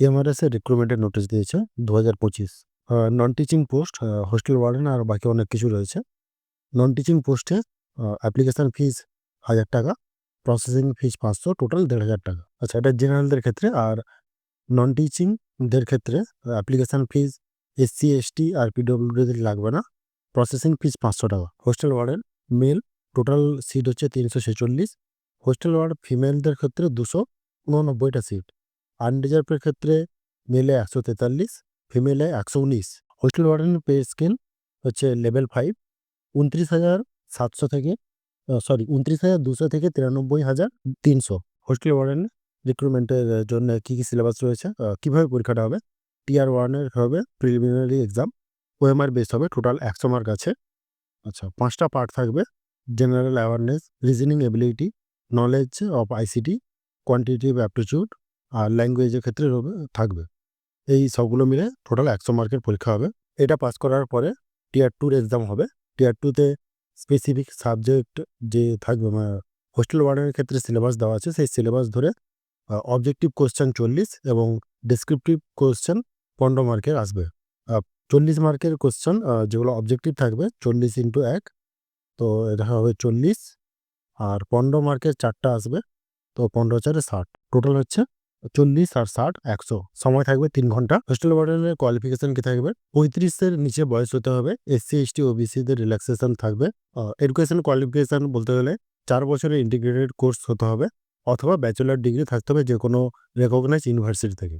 Mrs এর রিক্রুটমেন্টের notice দিয়েছে দু হাজার পঁচিশ non teaching post hostel warden আর বাকি অনেক কিছু রয়েছে। নন টিচিং পোস্টে অ্যাপ্লিকেশান ফিস হাজার টাকা প্রসেসিং ফিস পাঁচশো টোটাল দেড় হাজার টাকা। আচ্ছা এটা জেনারেলদের ক্ষেত্রে আর নন টিচিংদের ক্ষেত্রে অ্যাপ্লিকেশান ফিস এসসি এসটি আর পিডব্লিউডিদের লাগবে না। প্রসেসিং ফিস পাঁচশো টাকা। Hostel warden male total seat হচ্ছে তিনশো ছেচল্লিশ। হোস্টেল ওয়ার্ড ফিমেলদের ক্ষেত্রে দুশো উননব্বইটা সিট আনরিজার্ভের ক্ষেত্রে মেলে একশো তেতাল্লিশ ফিমেলে একশো উনিশ। হোস্টেল ওয়ার্ডেনের পে স্কেল হচ্ছে লেভেল ফাইভ উনত্রিশ হাজার সাতশো থেকে সরি উনত্রিশ হাজার দুশো থেকে তিরানব্বই হাজার তিনশো। হোস্টেল ওয়ার্ডেন রিক্রুটমেন্টের জন্য কী কী সিলেবাস রয়েছে? কীভাবে পরীক্ষাটা হবে? টিআর ওয়ানের হবে প্রিলিমিনারি এক্সাম ওএমআর বেস হবে টোটাল একশো মার্ক আছে। আচ্ছা পাঁচটা পার্ট থাকবে। General awareness reasoning ability knowledge of ICT quantitative aptitude আর ল্যাঙ্গুয়েজের ক্ষেত্রে থাকবে। এই সবগুলো মিলে টোটাল একশো মার্কের পরীক্ষা হবে। এটা পাস করার পরে টিয়ার টুর এক্সাম হবে। টিয়ার টুতে স্পেসিফিক সাবজেক্ট যে থাকবে হোস্টেল ওয়ার্ডের ক্ষেত্রে সিলেবাস দেওয়া আছে, সেই সিলেবাস ধরে অবজেক্টিভ কোশ্চেন চল্লিশ এবং ডেসক্রিপটিভ কোশ্চেন পনেরো মার্কের আসবে। চল্লিশ মার্কের কোশ্চেন যেগুলো অবজেক্টিভ থাকবে, চল্লিশ ইন্টু এক, তো এটা হবে চল্লিশ। আর পনেরো মার্কের চারটা আসবে, তো পনেরো চারে ষাট। টোটাল হচ্ছে চল্লিশ আর ষাট, একশো। সময় থাকবে তিন ঘণ্টা। হোস্টেল ওয়ার্ডেনের কোয়ালিফিকেশন কি থাকবে? পঁয়ত্রিশের নিচে বয়স হতে হবে। এসসি এসটি ওবিসিদের রিল্যাক্সেশন থাকবে। এডুকেশন কোয়ালিফিকেশন বলতে গেলে চার বছরের ইন্টিগ্রেটেড কোর্স হতে হবে অথবা ব্যাচেলার ডিগ্রি থাকতে হবে যে কোনো রেকগনাইজ ইউনিভার্সিটি থেকে।